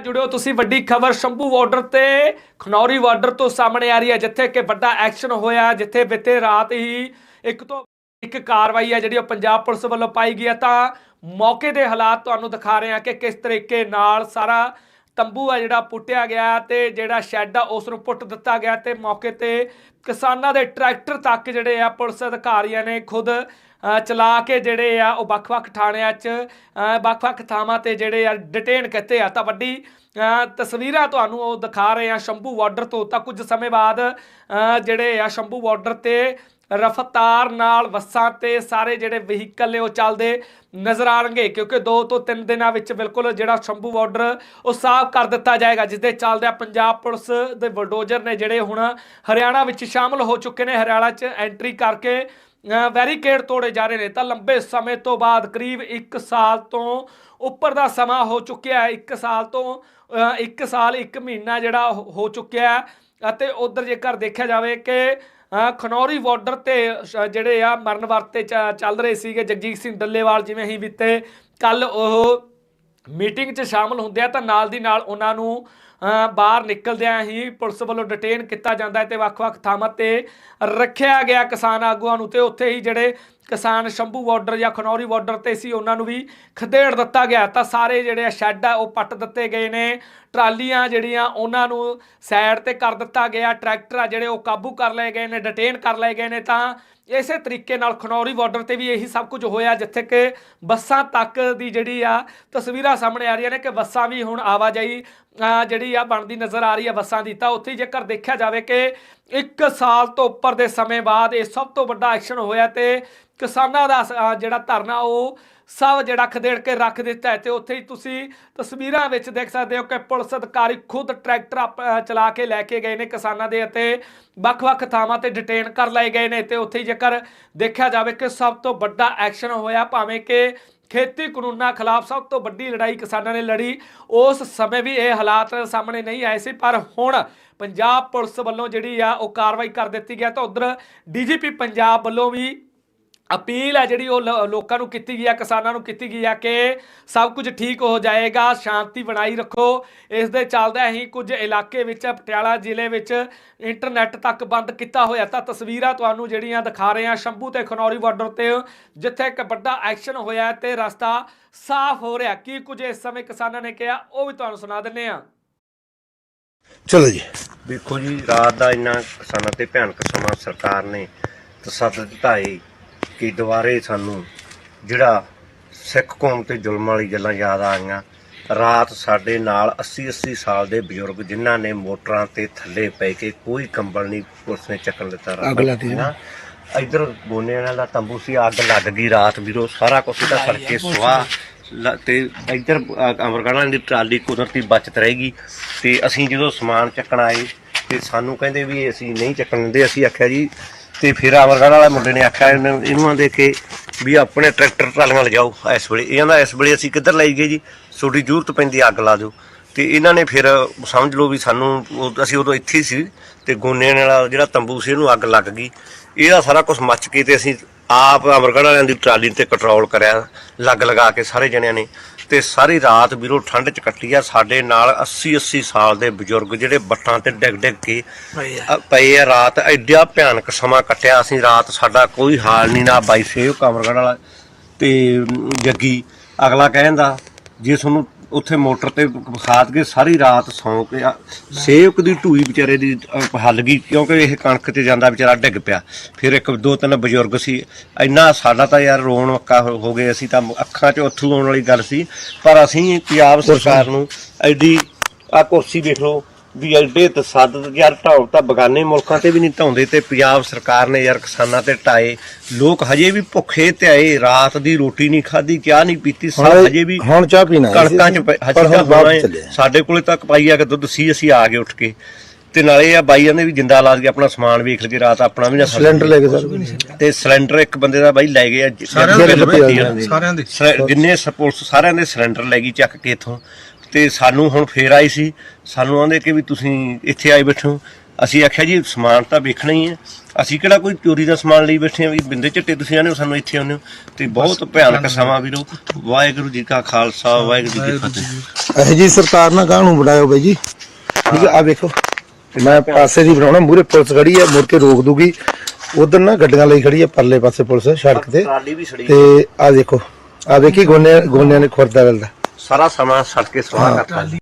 ਜੁੜਿਓ ਤੁਸੀਂ ਵੱਡੀ ਖਬਰ ਸ਼ੰਭੂ ਬਾਰਡਰ ਤੇ, ਖਨੌਰੀ ਬਾਰਡਰ ਤੋਂ ਸਾਹਮਣੇ ਆ ਰਹੀ ਹੈ, ਜਿੱਥੇ ਕਿ ਵੱਡਾ ਐਕਸ਼ਨ ਹੋਇਆ, ਜਿੱਥੇ ਬੀਤੇ ਰਾਤ ਹੀ ਇੱਕ ਤੋਂ ਇੱਕ ਕਾਰਵਾਈ ਹੈ, ਜਿਹੜੀ ਉਹ ਪੰਜਾਬ ਪੁਲਿਸ ਵੱਲੋਂ ਪਾਈ ਗਈ ਹੈ। ਤਾਂ ਮੌਕੇ ਦੇ ਹਾਲਾਤ ਤੁਹਾਨੂੰ ਦਿਖਾ ਰਹੇ ਹਾਂ ਕਿ ਕਿਸ ਤਰੀਕੇ ਨਾਲ ਸਾਰਾ ਤੰਬੂ ਆ ਜਿਹੜਾ ਪੁੱਟਿਆ ਗਿਆ ਤੇ ਜਿਹੜਾ ਸ਼ੈੱਡ ਆ ਉਸ ਨੂੰ ਪੁੱਟ ਦਿੱਤਾ ਗਿਆ ਤੇ ਮੌਕੇ ਤੇ ਕਿਸਾਨਾਂ ਦੇ ਟਰੈਕਟਰ ਤੱਕ ਜਿਹੜੇ ਆ ਪੁਲਿਸ ਅਧਿਕਾਰੀਆਂ ਨੇ ਖੁਦ ਚਲਾ ਕੇ ਜਿਹੜੇ ਆ ਉਹ ਵੱਖ-ਵੱਖ ਥਾਣਿਆਂ 'ਚ ਵੱਖ-ਵੱਖ ਥਾਵਾਂ ਤੇ ਜਿਹੜੇ ਆ ਡਿਟੇਨ ਕੀਤੇ ਆ। ਤਾਂ ਵੱਡੀ ਤਸਵੀਰਾਂ ਤੁਹਾਨੂੰ ਉਹ ਦਿਖਾ ਰਹੇ ਆ ਸ਼ੰਭੂ ਬਾਰਡਰ ਤੋਂ। ਤਾਂ ਕੁਝ ਸਮੇਂ ਬਾਅਦ ਜਿਹੜੇ ਆ ਸ਼ੰਭੂ ਬਾਰਡਰ ਤੇ ਰਫਤਾਰ ਨਾਲ ਬੱਸਾਂ ਤੇ ਸਾਰੇ ਜਿਹੜੇ ਵਹੀਕਲ ਨੇ ਉਹ ਚੱਲਦੇ ਨਜ਼ਰ ਆਣਗੇ ਕਿਉਂਕਿ 2 ਤੋਂ 3 ਦਿਨਾਂ ਵਿੱਚ ਬਿਲਕੁਲ ਜਿਹੜਾ ਸ਼ੰਭੂ ਬਾਰਡਰ, ਉਹ ਸਾਫ਼ ਕਰ ਦਿੱਤਾ ਜਾਏਗਾ ਜਿਸ ਦੇ ਚੱਲਦਿਆਂ ਪੰਜਾਬ ਪੁਲਿਸ ਦੇ ਬਲਡੋਜ਼ਰ ਨੇ ਜਿਹੜੇ ਹੁਣ ਹਰਿਆਣਾ ਵਿੱਚ ਸ਼ਾਮਲ ਹੋ ਚੁੱਕੇ ਨੇ, ਹਰਿਆਣਾ 'ਚ ਐਂਟਰੀ ਕਰਕੇ ਵੈਰੀਕੇਡ ਤੋੜੇ ਜਾ ਰਹੇ ਨੇ। ਤਾਂ ਲੰਬੇ ਸਮੇਂ ਤੋਂ ਬਾਅਦ ਕਰੀਬ 1 ਸਾਲ ਤੋਂ ਉੱਪਰ ਦਾ ਸਮਾਂ ਹੋ ਚੁੱਕਿਆ ਹੈ 1 ਸਾਲ ਤੋਂ 1 ਸਾਲ 1 ਮਹੀਨਾ ਜਿਹੜਾ ਹੋ ਚੁੱਕਿਆ ਹੈ। ਅਤੇ ਉਧਰ ਜੇਕਰ ਦੇਖਿਆ ਜਾਵੇ ਕਿ ਖਨੌਰੀ ਬਾਰਡਰ ਤੇ ਜਿਹੜੇ ਆ ਮਰਨ ਵਰਤੇ ਚ- ਚੱਲ ਰਹੇ ਸੀਗੇ ਜਗਜੀਤ ਸਿੰਘ ਡੱਲੇਵਾਲ ਜਿਵੇਂ ਹੀ ਬੀਤੇ। ਕੱਲ ਉਹ ਮੀਟਿੰਗ 'ਚ ਸ਼ਾਮਲ ਹੁੰਦੇ ਆ ਤਾਂ ਨਾਲ ਦੀ ਨਾਲ ਉਹਨਾਂ ਨੂੰ ਬਾਹਰ ਨਿਕਲਦਿਆਂ ਹੀ ਪੁਲਿਸ ਵੱਲੋਂ ਡਿਟੇਨ ਕੀਤਾ ਜਾਂਦਾ ਹੈ ਤੇ ਵੱਖ-ਵੱਖ ਥਾਵਾਂ ਤੇ ਰੱਖਿਆ ਗਿਆ ਕਿਸਾਨ ਆਗੂਆਂ ਨੂੰ ਤੇ ਉੱਥੇ ਹੀ ਜਿਹੜੇ ਕਿਸਾਨ ਸ਼ੰਭੂ ਬਾਰਡਰ ਜਾਂ ਖਨੌਰੀ ਬਾਰਡਰ ਤੇ ਸੀ, ਉਹਨਾਂ ਨੂੰ ਵੀ ਖਦੇੜ ਦਿੱਤਾ ਗਿਆ। ਤਾਂ ਸਾਰੇ ਜਿਹੜੇ ਆ ਸ਼ੈੱਡ ਆ, ਉਹ ਪੱਟ ਦਿੱਤੇ ਗਏ ਨੇ। ਟਰਾਲੀਆਂ ਜਿਹੜੀਆਂ, ਉਹਨਾਂ ਨੂੰ ਸਾਈਡ ਤੇ ਕਰ ਦਿੱਤਾ ਗਿਆ। ਟਰੈਕਟਰ ਆ ਜਿਹੜੇ, ਉਹ ਕਾਬੂ ਕਰ ਲਏ ਗਏ ਨੇ, ਡਿਟੇਨ ਕਰ ਲਏ ਗਏ ਨੇ। ਤਾਂ ਇਸੇ ਤਰੀਕੇ ਨਾਲ ਖਨੌਰੀ ਬਾਰਡਰ ਤੇ ਵੀ ਇਹੀ ਸਭ ਕੁਝ ਹੋਇਆ, ਜਿੱਥੇ ਕਿ ਬੱਸਾਂ ਤੱਕ ਦੀ ਜਿਹੜੀ ਆ ਤਸਵੀਰਾਂ ਸਾਹਮਣੇ ਆ ਰਹੀਆਂ ਨੇ ਕਿ ਬੱਸਾਂ ਵੀ ਹੁਣ ਆਵਾਜਾਈ ਜਿਹੜੀ ਆ ਬਣਦੀ ਨਜ਼ਰ ਆ ਰਹੀ ਹੈ ਬੱਸਾਂ ਦੀ। ਤਾਂ ਉੱਥੇ ਜੇਕਰ ਦੇਖਿਆ ਜਾਵੇ ਕਿ ਇੱਕ ਸਾਲ ਤੋਂ ਉੱਪਰ ਦੇ ਸਮੇਂ ਬਾਅਦ ਇਹ ਸਭ ਤੋਂ ਵੱਡਾ ਐਕਸ਼ਨ ਹੋਇਆ ਤੇ ਕਿਸਾਨਾਂ ਦਾ ਜਿਹੜਾ ਧਰਨਾ ਉਹ ਸਭ ਜਿਹੜਾ ਖਦੇੜ ਕੇ ਰੱਖ ਦਿੱਤਾ ਹੈ ਤੇ ਉੱਥੇ ਹੀ ਤੁਸੀਂ ਤਸਵੀਰਾਂ ਵਿੱਚ ਦੇਖ ਸਕਦੇ ਹੋ ਕਿ ਪੁਲਿਸ ਅਧਿਕਾਰੀ ਖੁਦ ਟਰੈਕਟਰ ਆਪ- ਚਲਾ ਕੇ ਲੈ ਕੇ ਗਏ ਨੇ ਕਿਸਾਨਾਂ ਦੇ ਅਤੇ ਵੱਖ-ਵੱਖ ਥਾਵਾਂ ਤੇ ਡਿਟੇਨ ਕਰ ਲਏ ਗਏ ਨੇ ਤੇ ਉੱਥੇ ਹੀ ਜੇਕਰ ਦੇਖਿਆ ਜਾਵੇ ਕਿ ਸਭ ਤੋਂ ਵੱਡਾ ਐਕਸ਼ਨ ਹੋਇਆ ਭਾਵੇਂ ਕਿ ਖੇਤੀ ਕਾਨੂੰਨਾਂ ਖਿਲਾਫ ਸਭ ਤੋਂ ਵੱਡੀ ਲੜਾਈ ਕਿਸਾਨਾਂ ਨੇ ਲੜੀ। ਉਸ ਸਮੇਂ ਵੀ ਇਹ ਹਾਲਾਤ ਸਾਹਮਣੇ ਨਹੀਂ ਆਏ ਸੀ, ਪਰ ਹੁਣ ਪੰਜਾਬ ਪੁਲਿਸ ਵੱਲੋਂ ਜਿਹੜੀ ਆ ਉਹ ਕਾਰਵਾਈ ਕਰ ਦਿੱਤੀ ਗਿਆ ਤਾਂ ਉਧਰ ਡੀਜੀਪੀ ਪੰਜਾਬ ਵੱਲੋਂ ਵੀ ਅਪੀਲ ਹੈ ਜਿਹੜੀ ਉਹ ਲ- ਲੋਕਾਂ ਨੂੰ ਕੀਤੀ ਗਈ ਹੈ ਕਿਸਾਨਾਂ ਨੂੰ ਕੀਤੀ ਗਈ ਹੈ ਕਿ ਸਭ ਕੁਝ ਠੀਕ ਹੋ ਜਾਏਗਾ ਸ਼ਾਂਤੀ ਬਣਾਈ ਰੱਖੋ। ਇਸ ਦੇ ਚੱਲਦਾ ਹੀ ਕੁਝ ਇਲਾਕੇ ਵਿੱਚ ਪਟਿਆਲਾ ਜ਼ਿਲ੍ਹੇ ਵਿੱਚ ਇੰਟਰਨੈਟ ਤੱਕ ਬੰਦ ਕੀਤਾ ਹੋਇਆ। ਤਾਂ ਤਸਵੀਰਾਂ ਤੁਹਾਨੂੰ ਜਿਹੜੀਆਂ ਦਿਖਾ ਰਹੇ ਹਾਂ ਸ਼ੰਭੂ ਤੇ ਖਨੌਰੀ ਬਾਰਡਰ ਤੇ ਜਿੱਥੇ ਇੱਕ ਵੱਡਾ ਐਕਸ਼ਨ ਹੋਇਆ ਹੈ ਤੇ ਰਸਤਾ ਸਾਫ਼ ਹੋ ਰਿਹਾ। ਕੀ ਕੁਝ ਇਸ ਸਮੇਂ ਕਿਸਾਨਾਂ ਨੇ ਕਿਹਾ ਉਹ ਵੀ ਤੁਹਾਨੂੰ ਸੁਣਾ ਦਿੰਨੇ ਆ ਚਲੋ ਜੀ। ਦੇਖੋ ਜੀ ਰਾਤ ਦਾ ਇੰਨਾ ਕਿਸਾਨਾਂ ਤੇ ਭਿਆਨਕ ਸਮਾਂ ਸਰਕਾਰ ਨੇ ਤਸੱਦਦ ਦਿੱਤਾ ਕਿ ਦੁਬਾਰੇ ਸਾਨੂੰ ਜਿਹੜਾ ਸਿੱਖ ਕੌਮ ਤੇ ਜ਼ੁਲਮ ਵਾਲੀ ਗੱਲਾਂ ਯਾਦ ਆ ਗਈਆਂ ਰਾਤ ਸਾਡੇ ਨਾਲ 80 80 ਸਾਲ ਦੇ ਬਜ਼ੁਰਗ ਜਿਨ੍ਹਾਂ ਨੇ ਮੋਟਰਾਂ ਤੇ ਥੱਲੇ ਪੈ ਕੇ ਕੋਈ ਕੰਬਲ ਨਹੀਂ ਪੁਲਿਸ ਨੇ ਚੱਕਣ ਦਿੱਤਾ ਰਾਤ ਅੱਗ ਲੱਗ ਗਈ ਨਾ। ਇਧਰ ਗੋਨਿਆਂ ਦਾ ਤੰਬੂ ਸੀ ਅੱਗ ਲੱਗ ਗਈ ਰਾਤ ਵੀਰੋ ਸਾਰਾ ਕੁਝ ਤਾਂ ਸੜਕੇ ਸੁਆਹ ਲ- ਤੇ ਇਧਰ ਅਮਰਗੜਾਂ ਦੀ ਟਰਾਲੀ ਕੁਦਰਤੀ ਬਚਤ ਰਹੇਗੀ ਤੇ ਅਸੀਂ ਜਦੋਂ ਸਮਾਨ ਚੱਕਣ ਆਏ ਤੇ ਸਾਨੂੰ ਕਹਿੰਦੇ ਵੀ ਅਸੀਂ ਨਹੀਂ ਚੱਕਣ ਦਿੰਦੇ ਅਸੀਂ ਆਖਿਆ ਜੀ ਤੇ ਫਿਰ ਅਮਰਗੜ੍ਹ ਵਾਲੇ ਮੁੰਡੇ ਨੇ ਆਖਿਆ ਇਹਨੂੰ ਇਹਨੂੰ ਦੇ ਕੇ ਵੀ ਆਪਣੇ ਟਰੈਕਟਰ ਟਰਾਲੀਆਂ ਲਿਜਾਓ ਇਸ ਵੇਲੇ। ਇਹਨਾਂ ਦਾ ਇਸ ਵੇਲੇ ਅਸੀਂ ਕਿੱਧਰ ਲਈ ਗਏ ਜੀ? ਤੁਹਾਡੀ ਜ਼ਰੂਰਤ ਪੈਂਦੀ ਅੱਗ ਲਾ ਦਿਓ। ਤੇ ਇਹਨਾਂ ਨੇ ਫਿਰ ਸਮਝ ਲਓ ਵੀ ਸਾਨੂੰ ਅਸੀਂ ਉਦੋਂ ਇੱਥੇ ਹੀ ਸੀ ਤੇ ਗੋਨੇ ਵਾਲਾ ਜਿਹੜਾ ਤੰਬੂ ਸੀ, ਇਹਨੂੰ ਅੱਗ ਲੱਗ ਗਈ। ਇਹਦਾ ਸਾਰਾ ਕੁਝ ਮੱਚ ਕੇ ਤੇ ਅਸੀਂ ਆਪ ਅਮਰਗੜ੍ਹ ਵਾਲਿਆਂ ਦੀ ਟਰਾਲੀ ਤੇ ਕੰਟਰੋਲ ਕਰਿਆ, ਲੱਗ ਲਗਾ ਕੇ ਸਾਰੇ ਜਣਿਆਂ ਨੇ। ਤੇ ਸਾਰੀ ਰਾਤ ਵੀਰੋ ਠੰਡ ਚ ਕੱਟੀ ਆ। ਸਾਡੇ ਨਾਲ 80 80 ਸਾਲ ਦੇ ਬਜ਼ੁਰਗ ਜਿਹੜੇ ਬੱਟਾਂ ਤੇ ਡਿੱਗ ਡਿੱਗ ਕੇ ਅ, ਪਏ ਆ। ਰਾਤ ਐਡਾ ਭਿਆਨਕ ਸਮਾਂ ਕੱਟਿਆ। ਅਸੀਂ ਰਾਤ ਸਾਡਾ ਕੋਈ ਹਾਲ ਨਹੀਂ ਨਾ ਬਾਈ ਸੇਵ ਕਮਰਗੜ ਵਾਲਾ ਤੇ ਅਮ, ਜੱਗੀ ਅਗਲਾ ਕਹਿੰਦਾ ਜੇ ਤੁਹਾਨੂੰ ਉੱਥੇ ਮੋਟਰ ਤੇ ਖਾਦ ਕੇ ਸਾਰੀ ਰਾਤ ਸੌਂ ਕੇ ਆ- ਸੇਵਕ ਦੀ ਢੂਈ ਵਿਚਾਰੇ ਦੀ ਹੱਲ ਗਈ ਕਿਉਂਕਿ ਇਹ ਕਣਕ ਤੇ ਜਾਂਦਾ ਵਿਚਾਰਾ ਡਿੱਗ ਪਿਆ। ਫਿਰ ਇੱਕ ਦੋ ਤਿੰਨ ਬਜ਼ੁਰਗ ਸੀ। ਇੰਨਾ ਸਾਡਾ ਤਾਂ ਯਾਰ ਰੋਣ ਮੱਕਾ ਹੋ ਹੋ ਗਏ। ਅਸੀਂ ਤਾਂ ਅੱਖਾਂ 'ਚ ਅੱਥਰੂ ਆਉਣ ਵਾਲੀ ਗੱਲ ਸੀ। ਪਰ ਅਸੀਂ ਪੰਜਾਬ ਸਰਕਾਰ ਨੂੰ ਐਡੀ ਆ ਕੁਰਸੀ ਦੇਖ ਲਓ ਵੀ ਐਡੇ ਤਸੱਦਦ ਯਾਰ ਢਾਉ ਤਾਂ ਬਗਾਨੇ ਮੁਲਕਾਂ ਤੇ ਵੀ ਨਹੀਂ ਢਾਉਂਦੇ ਤੇ ਪੰਜਾਬ ਸਰਕਾਰ ਨੇ ਯਾਰ ਕਿਸਾਨਾਂ ਤੇ ਢਾਏ ਲੋਕ ਹਜੇ ਵੀ ਭੁੱਖੇ ਤੇ ਆਏ ਰਾਤ ਦੀ ਰੋਟੀ ਨਹੀਂ ਖਾਧੀ ਚਾਹ ਨਹੀਂ ਪੀਤੀ ਸਭ ਹਜੇ ਵੀ ਹੁਣ ਚਾਹ ਪੀਣਾ ਕਣਕਾਂ ਚ ਹਜੇ ਹੁਣ ਤਾਂ। ਸਾਡੇ ਕੋਲੇ ਤੱਕ ਪਾਈ ਆ ਕੇ ਦੁੱਧ ਸੀ ਅਸੀਂ ਆ ਗਏ ਉੱਠ ਕੇ। ਤੇ ਨਾਲੇ ਆ ਬਾਈਆਂ ਨੇ ਵੀ ਜਿੰਦਾ ਲਾ ਕੇ ਆਪਣਾ ਸਮਾਨ ਵੇਖ ਲਗੇ ਰਾਤ ਆਪਣਾ ਵੀ ਨਾ ਸਿਲੰਡਰ ਲੈ ਕੇ ਸਰ। ਤੇ ਸਿਲੰਡਰ ਇੱਕ ਬੰਦੇ ਦਾ ਬਾਈ ਲੈ ਗਏ ਸਾਰਿਆਂ ਦੇ ਸਾਰਿਆਂ ਦੇ। ਜਿੰਨੇ ਪੁਲਿਸ ਸਾਰਿਆਂ ਦੇ ਸਿਲੰਡਰ ਲੈ ਗਈ ਚੱਕ ਕੇ ਇਥੋਂ। ਤੇ ਸਾਨੂੰ ਹੁਣ ਫੇਰ ਆਈ ਸੀ। ਸਾਨੂੰ ਆਂਦੇ ਕਿ ਵੀ ਤੁਸੀਂ ਇੱਥੇ ਆਏ ਬੈਠੋ। ਅਸੀਂ ਆਖਿਆ ਜੀ ਸਮਾਨ ਤਾਂ ਵੇਖਣਾ ਹੀ ਹੈ। ਅਸੀਂ ਕਿਹੜਾ ਕੋਈ ਚੋਰੀ ਦਾ ਸਮਾਨ ਲਈ ਬੈਠੇ ਆ ਵੀ ਬਿੰਦੇ ਝੱਟੇ ਤੁਸੀਂ ਆਨੇ ਹੋ ਸਾਨੂੰ ਇੱਥੇ ਆਉਂਦੇ ਹੋ। ਤੇ ਬਹੁਤ ਭਿਆਨਕ ਸਮਾਂ ਵੀਰੋ। ਵਾਹਿਗੁਰੂ ਜੀ ਕਾ ਖਾਲਸਾ ਵਾਹਿਗੁਰੂ ਜੀ ਕੀ ਫਤਿਹ। ਇਹ ਜੀ ਸਰਕਾਰ ਨਾਲ ਕਾਹਨੂੰ ਬਣਾਇਓ ਬਾਈ ਜੀ? ਠੀਕ ਆ ਵੇਖੋ। ਮੈਂ ਪਾਸੇ ਦੀ ਬਣਾਉਣਾ ਮੂਰੇ ਪੁਲਿਸ ਖੜੀ ਹੈ ਮੁੜ ਕੇ ਰੋਕ ਦੂਗੀ। ਉਧਰ ਨਾ ਗੱਡੀਆਂ ਲਈ ਖੜੀ ਹੈ ਪਰਲੇ ਪਾਸੇ ਪੁਲਿਸ ਸੜਕ ਤੇ। ਤੇ ਆ ਦੇਖੋ ਆ ਵੇਖੀ ਗੋਨੇ ਗੋਨਿਆਂ ਨੇ ਖੁਰਦਾ ਵਲਦਾ ਸਾਰਾ ਸਮਾਂ ਸੜ ਕੇ ਸਵਾਹ ਕਰਤਾ ਜੀ